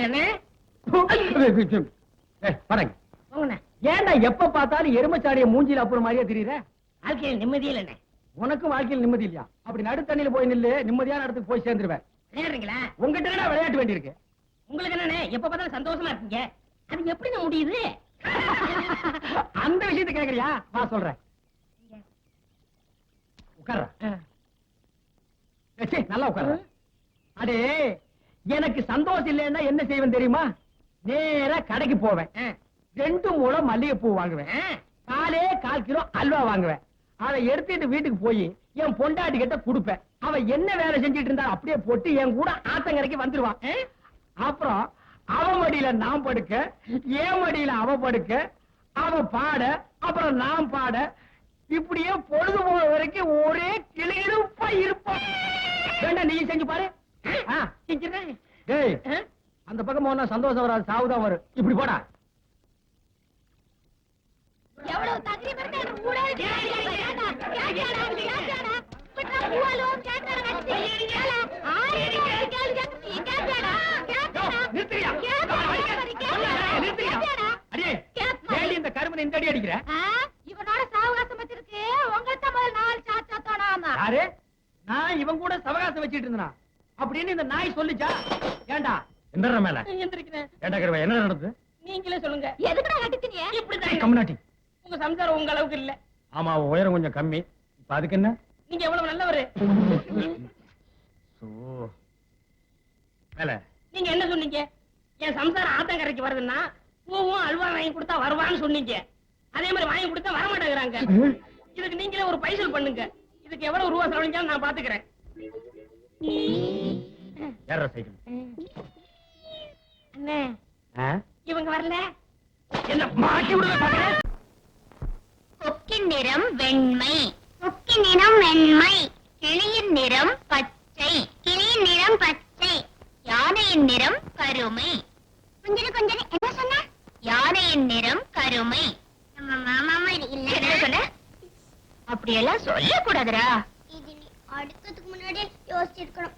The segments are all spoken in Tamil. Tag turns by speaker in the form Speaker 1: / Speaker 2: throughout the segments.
Speaker 1: சந்தோஷமா இருக்கீங்க அது எப்படி முடியுது
Speaker 2: அந்த விஷயத்தை கேக்குறியா வா சொல்றேன் உட்கார்ற நல்லா உட்கார்ற அடே எனக்கு சந்தோஷம் இல்லைன்னா என்ன செய்வேன் தெரியுமா நேரா கடைக்கு போவேன் ரெண்டு மூலம் மல்லிகைப்பூ வாங்குவேன் காலே கால் கிலோ அல்வா வாங்குவேன் அதை எடுத்துட்டு வீட்டுக்கு போய் என் பொண்டாட்டி கிட்ட கொடுப்பேன் அவன் என்ன வேலை செஞ்சுட்டு இருந்தா அப்படியே போட்டு என் கூட ஆத்தங்கரைக்கு வந்துருவான் அப்புறம் அவ மடியில நான் படுக்க என் மடியில அவ படுக்க அவ பாட அப்புறம் நான் பாட இப்படியே பொழுது போன வரைக்கும் ஒரே கிளியிலுப்பா இருப்பான் வேண்டாம் நீ செஞ்சு பாரு அந்த பக்கம் போனா சந்தோஷம் வராது சாவுதான் வரும் இப்படி போடா எவ்வளவு தகுதி இந்த கருமனை இந்த அடி அடிக்கிற
Speaker 3: இவனோட சாவகாசம் வச்சிருக்கு உங்களுக்கு முதல் நாலு சாத்தோட
Speaker 2: நான் இவன் கூட சவகாசம் வச்சிட்டு இருந்தான் அப்படின்னு இந்த நாய் சொல்லுச்சா ஏண்டா எந்திர மேல
Speaker 1: எந்திரிக்கிறேன் என்ன நடந்தது நீங்களே சொல்லுங்க
Speaker 3: எதுக்குடா அடிச்சீங்க
Speaker 1: இப்படி கம்னாட்டி உங்க சம்சாரம் உங்க அளவுக்கு இல்ல
Speaker 2: ஆமா உயரம் கொஞ்சம் கம்மி இப்ப அதுக்கு என்ன
Speaker 1: நீங்க எவ்வளவு நல்லவரு மேல நீங்க என்ன சொன்னீங்க என் சம்சாரம் ஆத்தங்கரைக்கு வருதுன்னா பூவும் அல்வா வாங்கி கொடுத்தா வருவான்னு சொன்னீங்க அதே மாதிரி வாங்கி கொடுத்தா வரமாட்டேங்கிறாங்க இதுக்கு நீங்களே ஒரு பைசல் பண்ணுங்க இதுக்கு எவ்வளவு ரூபா செலவழிஞ்சாலும் நான் பாத்துக்கிறேன்
Speaker 2: ஏற நிறம் வெண்மை
Speaker 4: கொக்கு நிறம் வெண்மை கிளியின் நிறம் பச்சை
Speaker 5: கிளியின் நிறம் பச்சை
Speaker 4: யானையின் நிறம் கருமை
Speaker 5: கொஞ்சம் கொஞ்சம் என்ன சொன்ன
Speaker 4: யானையின் நிறம் கருமை
Speaker 5: நம்ம மாமா இல்ல
Speaker 1: என்ன சொன்ன அப்படியெல்லாம் சொல்லக்கூடாதுரா
Speaker 5: வச்சிருக்கணும்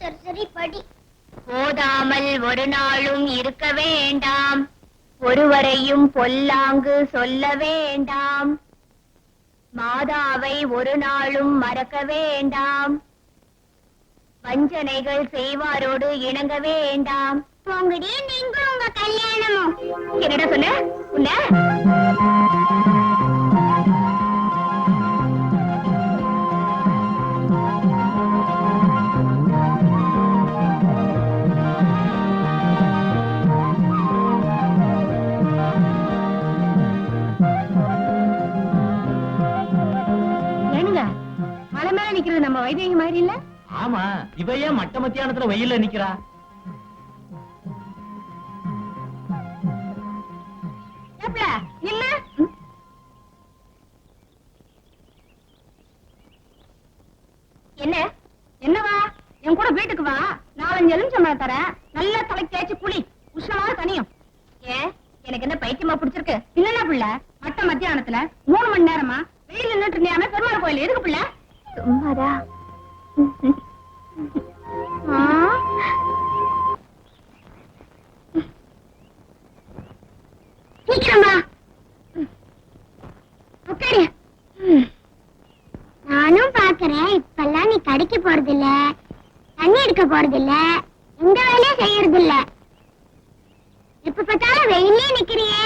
Speaker 5: சரி சரி படி
Speaker 6: போதாமல் ஒரு நாளும் இருக்க வேண்டாம் ஒருவரையும் பொல்லாங்கு சொல்ல வேண்டாம் மாதாவை ஒரு நாளும் மறக்க வேண்டாம் வஞ்சனைகள் செய்வாரோடு இணங்க வேண்டாம்
Speaker 5: உங்க கல்யாணமும்
Speaker 1: என்னடா சொன்ன உன்ன நம்ம வைதேகி மாதிரி இல்ல
Speaker 2: ஆமா இவ ஏன் மட்ட மத்தியானத்துல வெயில நிக்கிறா
Speaker 1: இல்ல என்ன என்னவா என் கூட வீட்டுக்கு வா நாலஞ்சு எலுமிச்சம் பழம் தரேன் நல்லா தலைக்கு தேய்ச்சி குளி உஷ்ணமான தனியும் ஏ எனக்கு என்ன பைத்தியமா பிடிச்சிருக்கு இல்லன்னா பிள்ளை மட்ட மத்தியானத்துல மூணு மணி நேரமா வெயில் நின்றுட்டு இருந்தியாம பெருமாள் கோயில் எதுக்கு பிள்ளை
Speaker 7: சும்மாடா சீக்கிரமா உட்காரு
Speaker 5: நானும் பாக்குறேன் இப்பெல்லாம் நீ கடைக்கு போறதில்ல தண்ணி எடுக்க போறதில்ல எந்த வேலையும் செய்யறதில்ல எப்ப பார்த்தாலும் வெயிலே நிக்கிறியே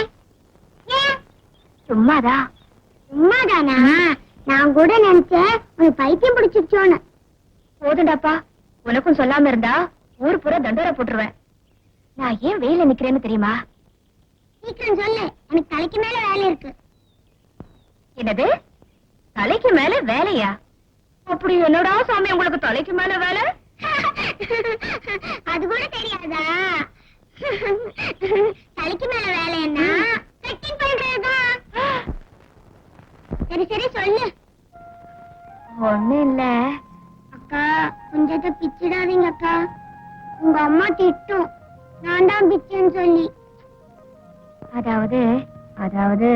Speaker 5: சும்மாதா சும்மாதானா நான் கூட நினைச்சேன் உனக்கு பைத்தியம் பிடிச்சிருச்சோன்னு
Speaker 1: போதுண்டாப்பா உனக்கும் சொல்லாம இருந்தா ஊர் புற தண்டோரை போட்டுருவேன் நான் ஏன் வெயில நிக்கிறேன்னு தெரியுமா
Speaker 5: சீக்கிரம் சொல்லு எனக்கு தலைக்கு மேல வேலை இருக்கு
Speaker 1: என்னது தலைக்கு மேல வேலையா அப்படி என்னடா சாமி உங்களுக்கு தலைக்கு மேல வேலை
Speaker 5: அம்மா திட்டும் நான் தான் பிச்சைன்னு சொல்லி
Speaker 7: அதாவது அதாவது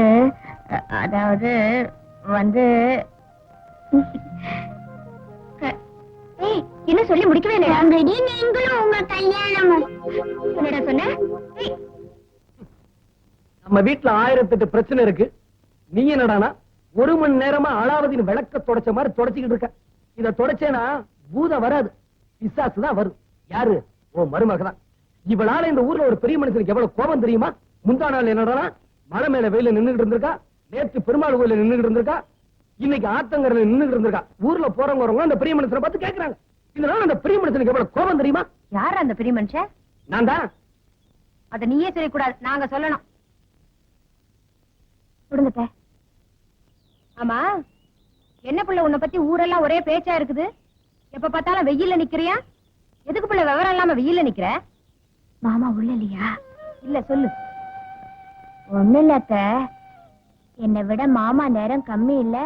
Speaker 7: அதாவது வந்து
Speaker 1: என்ன சொல்லி முடிக்கவே இல்லையா
Speaker 5: ஆல்ரெடி நீங்களும் உங்க கல்யாணமும்
Speaker 1: என்னடா சொன்ன
Speaker 2: நம்ம வீட்டுல ஆயிரத்தெட்டு பிரச்சனை இருக்கு நீ என்னடானா ஒரு மணி நேரமா அழாவதின் விளக்க தொடச்ச மாதிரி தொடச்சிக்கிட்டு இருக்க இத தொடச்சேனா பூதம் வராது பிசாசு தான் வரும் யாரு ஓ மருமக தான் இவளால இந்த ஊர்ல ஒரு பெரிய மனுஷனுக்கு எவ்வளவு கோபம் தெரியுமா முந்தா நாள் என்னடா மலை மேல வெயில நின்னுட்டு இருந்திருக்கா நேற்று பெருமாள் கோயில நின்னுட்டு இருந்திருக்கா இன்னைக்கு ஆத்தங்கரில் நின்னுட்டு இருந்திருக்கா ஊர்ல போறவங்க வரவங்க அந்த பெரிய மனுஷனை பார்த்து கேட்கறாங்க இதனால அந்த பெரிய மனுஷனுக்கு எவ்வளவு கோபம் தெரியுமா
Speaker 1: யார் அந்த பெரிய மனுஷன் நான் தான் அத நீயே சொல்லக்கூடாது நாங்க சொல்லணும் ஆமா என்ன பிள்ளை உன்னை பத்தி ஊரெல்லாம் ஒரே பேச்சா இருக்குது எப்ப பார்த்தாலும் வெயில்ல நிக்கிறியா எதுக்கு பிள்ளை விவரம் இல்லாம வெயில நிக்கிற
Speaker 7: மாமா உள்ள இல்லையா இல்ல சொல்லு ஒண்ணு இல்ல இல்லத்த என்னை விட மாமா நேரம் கம்மி இல்ல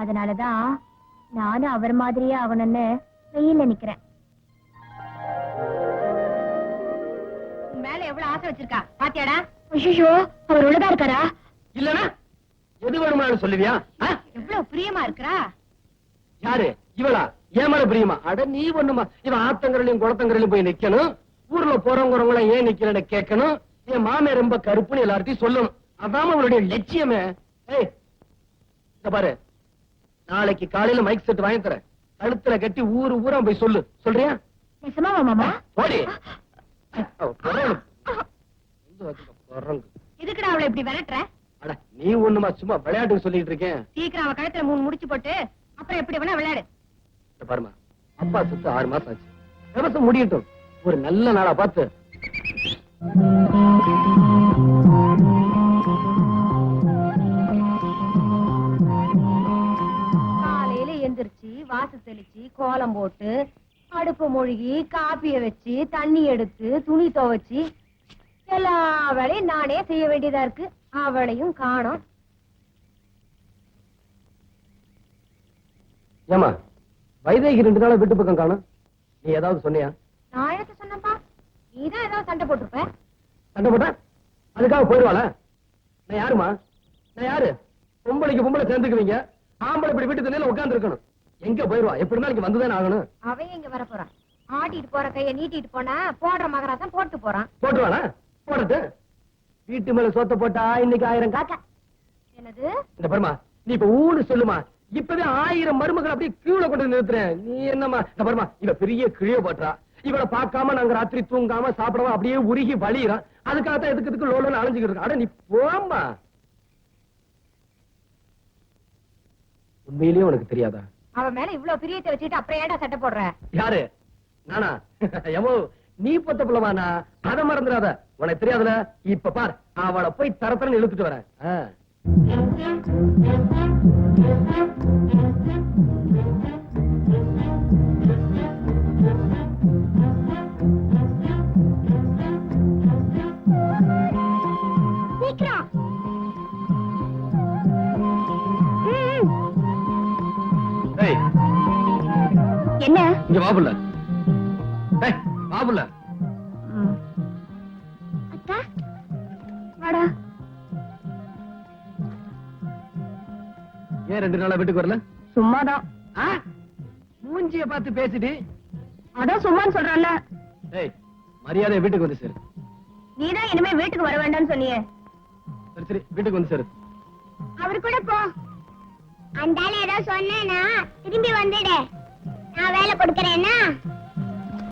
Speaker 7: அதனாலதான் நானும் அவர் மாதிரியே ஆகணும்னு வெயில நிக்கிறேன்
Speaker 1: உன் மேல எவ்வளவு ஆசை வச்சிருக்கா பாத்தியாடா
Speaker 7: ஐயோ அவர் உள்ளதா இருக்காரா
Speaker 2: இல்லனா எது வேணுமானு சொல்லுவியா
Speaker 1: எவ்வளவு பிரியமா இருக்கறா
Speaker 2: யாரு இவளா ஏமால பிரியமா அட நீ ஒண்ணுமா இவன் ஆத்தங்கரையிலும் குளத்தங்கரையிலும் போய் நிக்கணும் ஊர்ல போறவங்க ஏன் நிக்கலன்னு கேட்கணும் என் மாமே ரொம்ப கருப்புன்னு எல்லார்ட்டையும் சொல்லணும் அதான் அவளுடைய லட்சியமே ஏய் பாரு நாளைக்கு காலையில மைக் செட் வாங்கி தரேன் கழுத்துல கட்டி ஊரு ஊரா போய் சொல்லு சொல்றியா நீ போடி
Speaker 1: இதுக்குடா அவளை எப்படி விரட்டுற
Speaker 2: அட நீ ஒண்ணுமா சும்மா விளையாட்டுக்கு சொல்லிட்டு இருக்கேன்
Speaker 1: சீக்கிரம் அவ கழுத்துல மூணு முடிச்சு போட்டு அப்புறம் எப்படி வேணா விளையாடு
Speaker 2: பாருமா அப்பா சுத்து ஆறு மாசம் ஆச்சு விவசாயம் முடியட்டும் ஒரு நல்ல நாளா பார்த்து
Speaker 1: காலையில எந்திரிச்சு வாசு தெளிச்சு கோலம் போட்டு அடுப்பு மொழிகி காப்பிய வச்சு தண்ணி எடுத்து துணி துவைச்சு எல்லா வேலையும் நானே செய்ய வேண்டியதா இருக்கு அவளையும் காணும்
Speaker 2: ஏமா வைதேகி ரெண்டு நாள் வீட்டு பக்கம் காணும் நீ ஏதாவது சொன்னியா
Speaker 1: நான் எனக்கு சொன்னப்பா நீதான் ஏதாவது சண்டை போட்டிருப்ப
Speaker 2: சண்டை போட்டா அதுக்காக போயிடுவாள நான் யாருமா நான் யாரு பொம்பளைக்கு பொம்பளை சேர்ந்துக்குவீங்க ஆம்பளை இப்படி வீட்டு தண்ணியில உட்கார்ந்து இருக்கணும் எங்க போயிருவா எப்படி நாளைக்கு வந்துதானே ஆகணும்
Speaker 1: அவன் எங்க வர போறான் ஆட்டிட்டு போற கைய நீட்டிட்டு போனா போடுற தான் போட்டு போறான்
Speaker 2: போட்டுவாளா போடட்டு வீட்டு மேல சோத்த போட்டா இன்னைக்கு ஆயிரம்
Speaker 1: காக்க என்னது
Speaker 2: இந்த பர்மா நீ இப்ப ஊனு சொல்லுமா இப்பவே ஆயிரம் மருமகள் அப்படியே கீழே கொண்டு நிறுத்துறேன் நீ என்னமா பாருமா இவ பெரிய கிழிய போட்டா இவளை பார்க்காம நாங்க ராத்திரி தூங்காம சாப்பிடாம அப்படியே உருகி வழியிறான் அதுக்காக தான் எதுக்கு எதுக்கு லோலோன்னு அலைஞ்சுக்கிட்டு இருக்க நீ போமா உண்மையிலேயே உனக்கு தெரியாதா
Speaker 1: அவ மேல இவ்வளவு பிரியத்தை வச்சுட்டு அப்புறம் ஏடா சட்டை போடுற
Speaker 2: யாரு நானா எவோ நீ பொத்த புலவானா அத மறந்துடாத உனக்கு தெரியாதுல இப்ப பாரு அவளை போய் தரத்தரன்னு இழுத்துட்டு வரேன் என்ன இங்க வாபுல்ல ஏய் வாபுல்ல
Speaker 1: அத்தா வாடா
Speaker 2: ஏன் ரெண்டு நாளா வீட்டுக்கு வரல சும்மாதான் ஆ மூஞ்சிய பார்த்து பேசிட்டு
Speaker 1: அதான் சும்மான்னு சொல்றல
Speaker 2: ஏய் மரியாதை வீட்டுக்கு வந்து சேரு
Speaker 1: நீதான் இனிமே வீட்டுக்கு வர வேண்டாம்னு சொன்னியே
Speaker 2: சரி சரி வீட்டுக்கு வந்து சேரு
Speaker 1: அவர் கூட போ
Speaker 5: அந்த ஏதோ சொன்னா திரும்பி வந்துடு நான் வேலை கொடுக்கறேன்னா